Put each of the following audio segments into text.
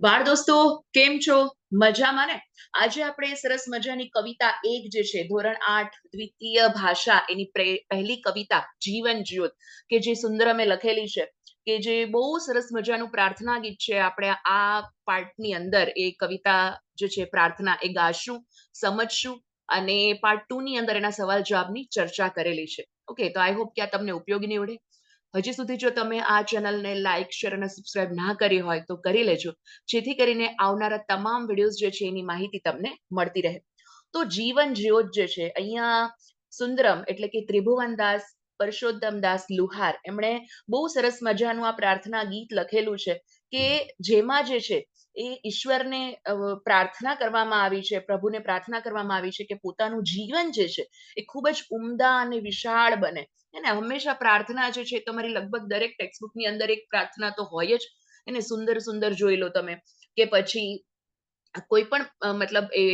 બાળ દોસ્તો, કેમ છો? મજામાં ને? આજે આપણે સરસ મજાની કવિતા એક જે છે, ધોરણ આઠ, દ્વિતીય ભાષા, એની પહેલી કવિતા, જીવન જ્યોત, કે જે સુંદર અમે લખેલી છે, કે જે બહુ સરસ મજાનું પ્રાર્થના ગીત છે. આપણે આ પાર્ટની અંદર એ કવિતા જે છે, પ્રાર્થના, એ ગાશું, સમજશું અને પાર્ટ ટુ ની અંદર એના સવાલ જવાબની ચર્ચા કરેલી છે. ઓકે તો આઈ હોપ કે આ તમને ઉપયોગી નીવડે હજી સુધી જો તમે આ ચેનલને લાઇક શેર અને સબસ્ક્રાઇબ ના કરી હોય તો કરી લેજો. જેથી કરીને આવનારા તમામ વિડીયોઝ જે છે એની માહિતી તમને મળતી રહે. તો જીવન જ્યોત જે છે, અહીંયા સુંદરમ એટલે કે ત્રિભુવનદાસ પરસોત્તમદાસ લુહાર, એમણે બહુ સરસ મજાનું આ પ્રાર્થના ગીત લખેલું છે કે જેમાં જે છે એ ઈશ્વરને પ્રાર્થના કરવામાં આવી છે, પ્રભુને પ્રાર્થના કરવામાં આવી છે કે પોતાનું જીવન જે છે એ ખૂબ જ ઉમદા અને વિશાળ બને. એને હંમેશા પ્રાર્થના જે છે તમારી લગભગ દરેક ટેક્સ્ટબુકની અંદર એક પ્રાર્થના તો હોય જ. એને સુંદર સુંદર જોઈ લો તમે કે પછી કોઈ પણ મતલબ એ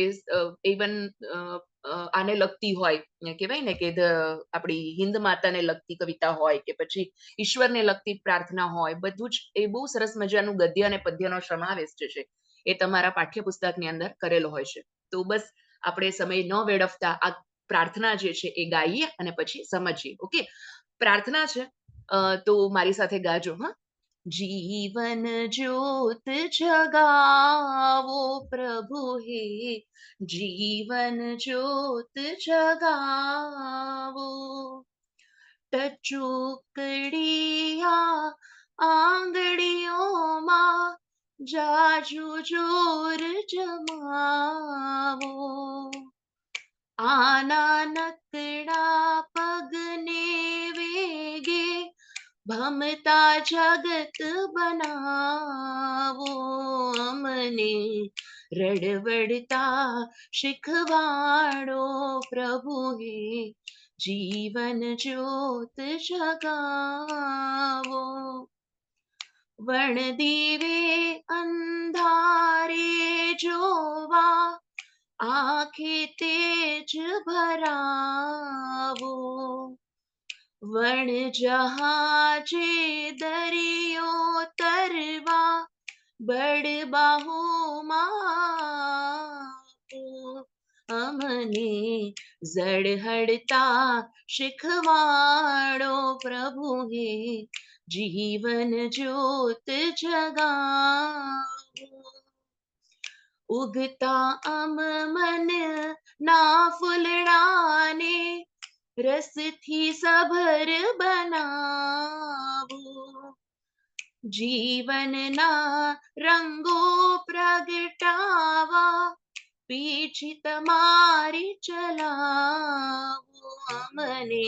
ઇવન આને લગતી હોય કહેવાય ને કે આપણી હિન્દ માતાને લગતી કવિતા હોય કે પછી ઈશ્વરને લગતી પ્રાર્થના હોય, બધું જ એ બહુ સરસ મજાનું ગદ્ય અને પદ્યનો સમાવેશ છે, એ તમારા પાઠ્યપુસ્તકની અંદર કરેલો હોય છે. તો બસ આપણે સમય ન વેડફતા આ પ્રાર્થના જે છે એ ગાઈએ અને પછી સમજીએ, ઓકે? પ્રાર્થના છે તો મારી સાથે ગાજો, હા. જીવન જ્યોત જગાવો પ્રભુ હે જીવન જ્યોત જગાવો ટચુકડિયા આંગળીઓમાં જાજુ જોર જમાવો આના ભમતા જગત બનાવો અમને રડવડતા શીખવાડો પ્રભુએ જીવન જ્યોત જગાવો વણ દીવે અંધારે જોવા આંખે તેજ ભરાવો વણ જહાજે દરિયો તરવા બડ બાહુમાં અમને ઝડહડતા શીખવાડો પ્રભુએ જીવન જ્યોત જગા ઉગતા અમ મન ના ફૂલડાને રસથી સભર બનાવો જીવનના રંગો પ્રગટાવા પીછ તમારી ચલાવો અમને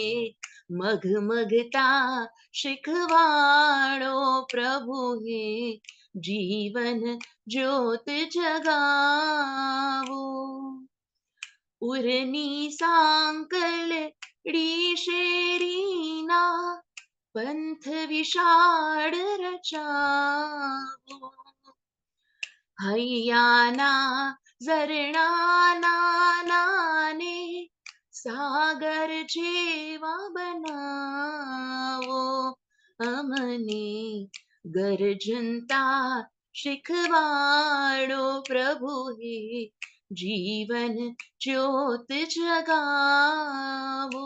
મગ મગતા શીખવાડો પ્રભુએ જીવન જ્યોત જગાવો ઉરની સાંકલ શેરીના પંથ વિશાળ રચાવો હૈયાના ઝરણા નાને સાગર જેવા બનાવો અમને ગરજનતા શીખવાડો પ્રભુએ જીવન જ્યોત જગાવો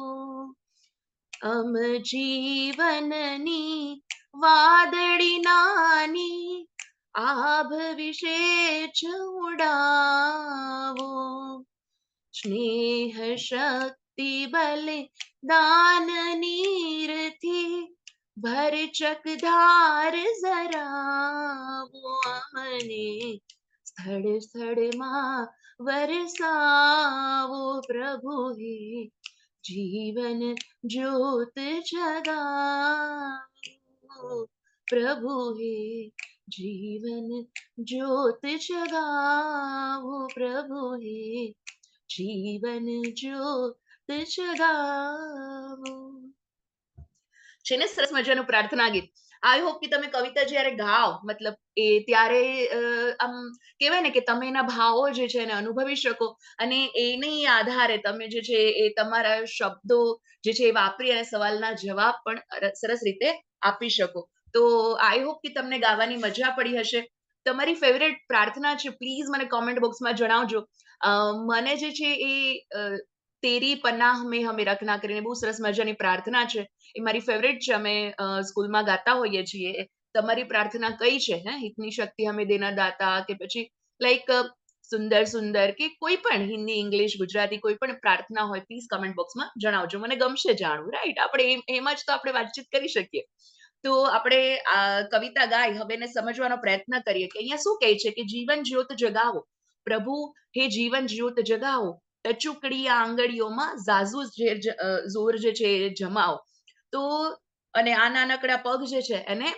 અમ જીવનની વાદળી નાની આભ વિશે ઉડાવો સ્નેહ શક્તિ બલે દાન નીરથી ભર ચકધાર જરાવો મને સ્થળ સ્થળમાં વરસાવો પ્રભુએ જીવન જ્યોત જગાવો પ્રભુએ જીવન જ્યોત જગાવો પ્રભુએ જીવન જ્યોત જગાવો છે ને સરસ મજાનું પ્રાર્થના ગીત આઈ હોપ કે તમે કવિતા જ્યારે ગાઓ, મતલબ એ ત્યારે આમ કહેવાય ને કે તમે એના ભાવો જે છે એને અનુભવી શકો અને એની આધારે તમે જે છે એ તમારા શબ્દો જે છે એ વાપરી અને સવાલના જવાબ પણ સરસ રીતે આપી શકો. તો આઈ હોપ કે તમને ગાવાની મજા પડી હશે. તમારી ફેવરેટ પ્રાર્થના છે, પ્લીઝ મને કોમેન્ટ બોક્સમાં જણાવજો. મને જે છે એ તેરી પનાહ મેં હમે રખના કરીને બહુ સરસ મજાની પ્રાર્થના છે એ મારી ફેવરેટ છે અમે સ્કૂલમાં ગાતા હોઈએ છીએ તમારી પ્રાર્થના કઈ છે હે હિતની શક્તિ હમે દેના દાતા કે પછી લાઈક સુંદર સુંદર કે કોઈ પણ હિન્દી ઇંગ્લિશ ગુજરાતી કોઈ પણ પ્રાર્થના હોય પ્લીઝ કમેન્ટ બોક્સમાં જણાવજો મને ગમશે જાણવું રાઈટ આપણે એમ જ તો આપણે વાતચીત કરી શકીએ. તો આપણે આ કવિતા ગાય, હવે એને સમજવાનો પ્રયત્ન કરીએ કે અહીંયા શું કહે છે કે જીવન જ્યોત જગાવો, પ્રભુ, હે જીવન જ્યોત જગાવો ટચુકડી આ આંગળીઓમાં ઝાઝુ જોર જે છે એ જમાવો. તો, અને આ નાનકડા પગ જે છે એને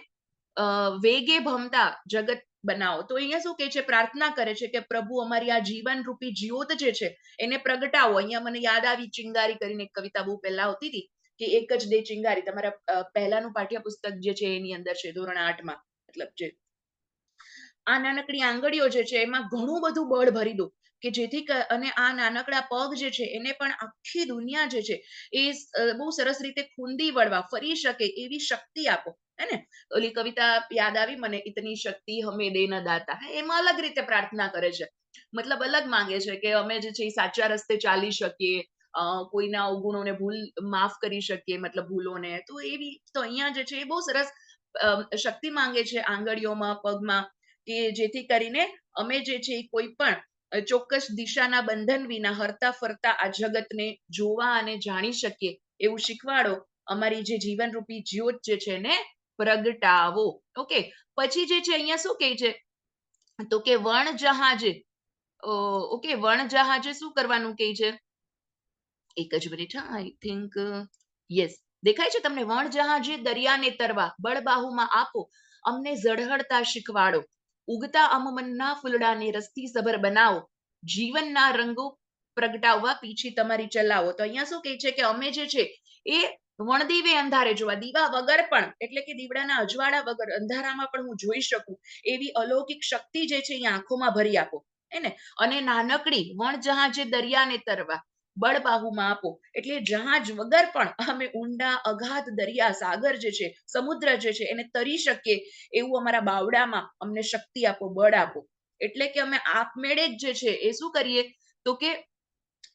વેગે ભમતા જગત બનાવો. તો અહીંયા શું કે છે? પ્રાર્થના કરે છે કે, પ્રભુ, અમારી આ જીવન રૂપી જ્યોત જે છે, એને પ્રગટાવો. અહીંયા મને યાદ આવી ચિંગારી કરીને કવિતા બહુ પહેલા આવતી હતી કે, એક જ દે ચિંગારી. તમારા પહેલાનું પાઠ્યપુસ્તક જે છે એની અંદર છે, ધોરણ આઠમાં. મતલબ જે. આ નાનકડી આંગળીઓ જે છે, એમાં ઘણું બધું બળ ભરી દો. કે જેથી અને આ નાનકડા પગ જે છે, એને પણ આખી દુનિયા જે છે, એ બહુ સરસ રીતે ખૂંદી વળવા, ફરી શકે એવી શક્તિ આપો, હે ને? ઓલી કવિતા યાદ આવી, મને ઇતની શક્તિ હમે દે ન દાતા. એમાં અલગ રીતે પ્રાર્થના કરે છે. મતલબ અલગ માંગે છે કે અમે જે છે એ સાચા રસ્તે ચાલી શકીએ કોઈના અવગુણોને ભૂલ, માફ કરી શકીએ, મતલબ ભૂલોને. તો એવી, તો અહીંયા જે છે એ બહુ સરસ શક્તિ માંગે છે આંગળીઓમાં, પગમાં, કે જેથી કરીને અમે જે છે એ કોઈ પણ ચોક્કસ દિશાના બંધન વિના હરતા ફરતા આ જગતને જોવા અને જાણી શકીએ એવું શીખવાડો. અમારી જે જીવનરૂપી જ્યોત જે છે ને, પ્રગટાવો. ઓકે? પછી જે છે, અહીંયા શું કહે છે? તો કે વણ જહાજે ઓકે? વણ જહાજે શું કરવાનું કહે છે? એક જ મિનિટ, હા આઈ થિંક યસ દેખાય છે તમને? વણ જહાજે દરિયાને તરવા, બળબાહુમાં આપો. અમને ઝળહળતા શીખવાડો. ઉગતા અમમનના ફૂલડાને રસ્તી સભર બનાવો. જીવનના રંગો પ્રગટાવવા પીછી તમારી ચલાવો. તો અહીંયા શું કહે છે કે અમે જે છે એ વણદીવે અંધારે જોવા, દીવા વગર પણ, એટલે કે દીવડાના અજવાળા વગર અંધારામાં પણ હું જોઈ શકું, એવી અલૌકિક શક્તિ જે છે એ આંખોમાં ભરી આપો. હે ને? અને નાનકડી વણ જહાજે દરિયાને તરવા. બળબાહુમાં આપો. એટલે જહાજ વગર પણ અમે ઊંડા, અગાધ દરિયા, સાગર જે છે, સમુદ્ર જે છે, એને તરી શકીએ એવું અમારા બાવડામાં અમને શક્તિ આપો, બળ આપો. એટલે કે અમે આપમેળે જ જે છે, એ શું કરીએ? તો કે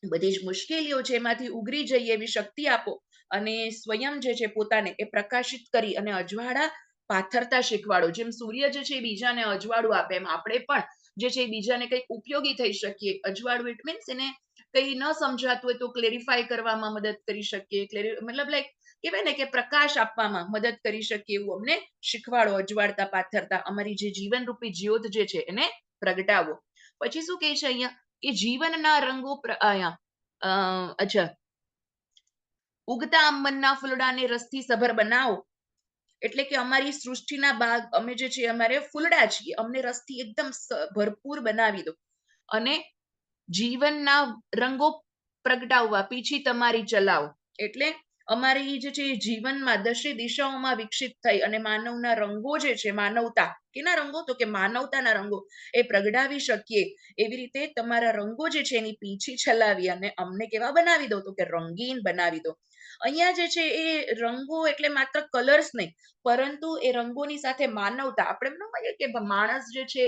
બધી જ મુશ્કેલીઓ છે એમાંથી ઉગરી જઈએ એવી શક્તિ આપો અને સ્વયં જે છે પોતાને એ પ્રકાશિત કરી અને અજવાળા પાથરતા શીખવાડો. જેમ સૂર્ય જે છે એ બીજાને અજવાળું આપે એમ આપણે પણ જે છે એ બીજાને કંઈક ઉપયોગી થઈ શકીએ. અજવાળું ઇટ મીન્સ એને કંઈ ન સમજાતું હોય તો ક્લેરિફાય કરવામાં મદદ કરી શકીએ. મતલબ લાઈક કહેવાય ને કે પ્રકાશ આપવામાં મદદ કરી શકીએ એવું અમને શીખવાડો, અજવાળતા, પાથરતા, અમારી જે જીવનરૂપી જ્યોત જે છે એને પ્રગટાવો. પછી શું કહે છે અહીંયા? કે જીવનના રંગો અહીંયા અચ્છા. ઉગતા આંબનના ફૂલડાને રસથી સભર બનાવો. એટલે કે અમારી સૃષ્ટિના ભાગ, અમે જે છે અમારે ફૂલડા છીએ, અમને રસથી એકદમ ભરપૂર બનાવી દો. અને જીવનના રંગો પ્રગટાવવા, પીછી તમારી ચલાવો. એટલે અમારી જે છે એ જીવનમાં દશે દિશાઓમાં વિકસિત થઈ અને માનવના રંગો જે છે, માનવતા, કેના રંગો? તો કે માનવતાના રંગો, એ પ્રગટાવી શકીએ. એવી રીતે તમારા રંગો જે છે એની પીછી ચલાવી અને અમને કેવા બનાવી દો? તો કે રંગીન બનાવી દો. અહીંયા જે છે એ રંગો એટલે માત્ર કલર્સ નહીં, પરંતુ એ રંગોની સાથે માનવતા. આપણે એમ ન કહીએ કે માણસ જે છે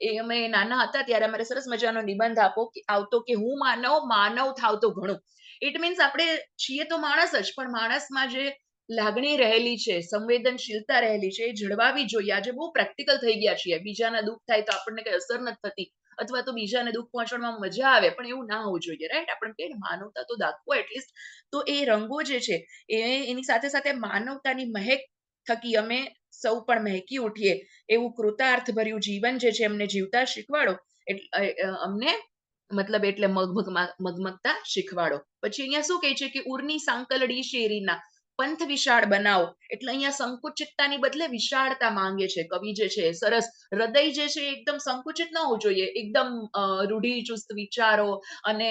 એ અમે નાના હતા ત્યારે અમારે સરસ મજાનો નિબંધ આપો કે આવતો કે હું માનવ માનવ થાવ તો ઘણું. ઇટ મીન્સ આપણે છીએ તો માણસ જ, પણ માણસમાં જે લાગણી રહેલી છે, સંવેદનશીલતા રહેલી છે, એ જળવાવી જોઈએ. આજે બહુ પ્રેક્ટિકલ થઈ ગયા છીએ. બીજાના દુઃખ થાય તો આપણને કઈ અસર નથી થતી, અથવા તો બીજાને દુઃખ પહોંચાડવામાં મજા આવે, પણ એવું ના હોવું જોઈએ રાઈટ આપણે કહીએ માનવતા તો દાખવો એટલીસ્ટ તો એ રંગો જે છે, એ એની સાથે સાથે માનવતાની મહેક થકી અમે સૌ પણ મહેકી ઉઠીએ. એવું કૃતાર્થ ભર્યું જીવન જે છે એમને જીવતા શીખવાડો. એટલે અમને મતલબ એટલે મગમગતા શીખવાડો. પછી અહીંયા શું કહે છે કે ઉરની સાંકલડી શેરીના પંથ વિશાળ બનાવો. એટલે અહીંયા સંકુચિતતાની બદલે વિશાળતા માંગે છે. કવિ જે છે, સરસ હૃદય જે છે એકદમ સંકુચિત ન હોવું જોઈએ. એકદમ રૂઢિચુસ્ત વિચારો અને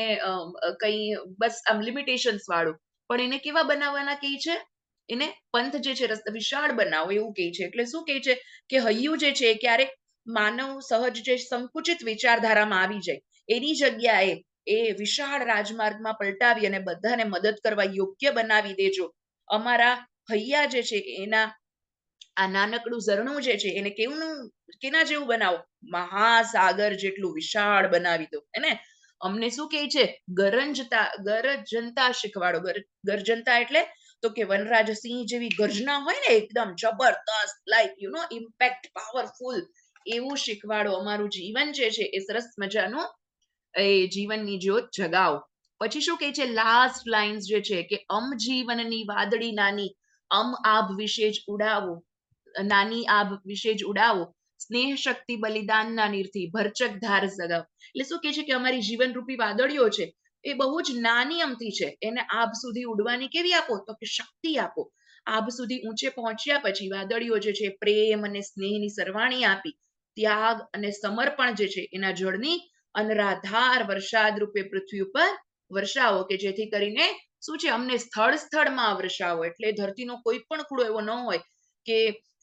કંઈ બસ આમ લિમિટેશન્સ વાળું. પણ એને કેવા બનાવવાના કહે છે? એને પંથ જે છે વિશાળ બનાવો એવું કહે છે. એટલે શું કહે છે કે હૈયું જે છે ક્યારેક માનવ સહજ જે સંકુચિત વિચારધારામાં આવી જાય. એની જગ્યાએ એ વિશાળ રાજમાર્ગમાં પલટાવી અને બધાને મદદ કરવા યોગ્ય બનાવી દેજો. અમારા હૈયા જે છે એના, આ નાનકડું ઝરણું જે છે એને કેવું કેના જેવું બનાવો? મહાસાગર જેટલું વિશાળ બનાવી દો. એને અમને શું કહે છે? ગરંજતા, ગરજનતા શીખવાડો. ગરજનતા એટલે તો કે વનરાજ સિંહ જેવી ગર્જના હોય ને એકદમ જબરદસ્ત like you know impact powerful એવું શીખવાડો અમારું જીવન જે છે એ સરસ મજાનું એ જીવનની જ્યોત જગાવો. પછી શું કહે છે લાસ્ટ લાઇન્સ જે છે કે અમ જીવનની વાદળી નાની, અમ આભ વિશે જ ઉડાવો, નાની આભ વિશે જ ઉડાવો, સ્નેહ શક્તિ બલિદાનના નીરથી ભરચક ધાર સગાવો. એટલે શું કે છે કે અમારી જીવનરૂપી વાદળીઓ છે એ બહુ જ નાની અમતી છે. એને આભ સુધી ઉડવાની કેવી આપો? તો કે શક્તિ આપો. આભ સુધી ઊંચે પહોંચ્યા પછી વાદળીઓ જે છે, પ્રેમ અને સ્નેહની સરવાણી આપી. ત્યાગ અને સમર્પણ જે છે, એના જળની અનરાધાર વરસાદ રૂપે પૃથ્વી ઉપર વર્ષાવો કે જેથી કરીને શું છે, અમને સ્થળ સ્થળમાં વર્ષાવો, એટલે ધરતીનો કોઈ પણ ખૂણો એવો ન હોય કે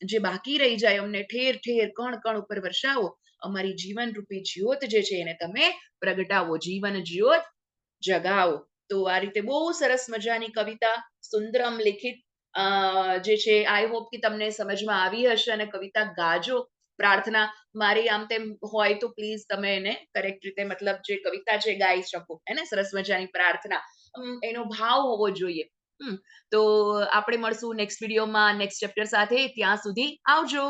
જે બાકી રહી જાય, અમને ઠેર ઠેર કણ કણ ઉપર વર્ષાવો. અમારી જીવન રૂપી જ્યોત જે છે, એને તમે પ્રગટાવો. જીવન જ્યોત જગાવો. તો આ રીતે બહુ સરસ મજાની કવિતા સુંદરમ લિખિત જે છે આઈ હોપ કે તમને સમજમાં આવી હશે અને કવિતા ગાજો પ્રાર્થના. મારી આમ તેમ હોય તો પ્લીઝ તમે એને કરેક્ટ રીતે મતલબ જે કવિતા છે ગાઈ શકો એને સરસ મજાની પ્રાર્થના. એનો ભાવ હોવો જોઈએ. તો આપણે મળશું નેક્સ્ટ વિડીયોમાં નેક્સ્ટ ચેપ્ટર સાથે. ત્યાં સુધી આવજો.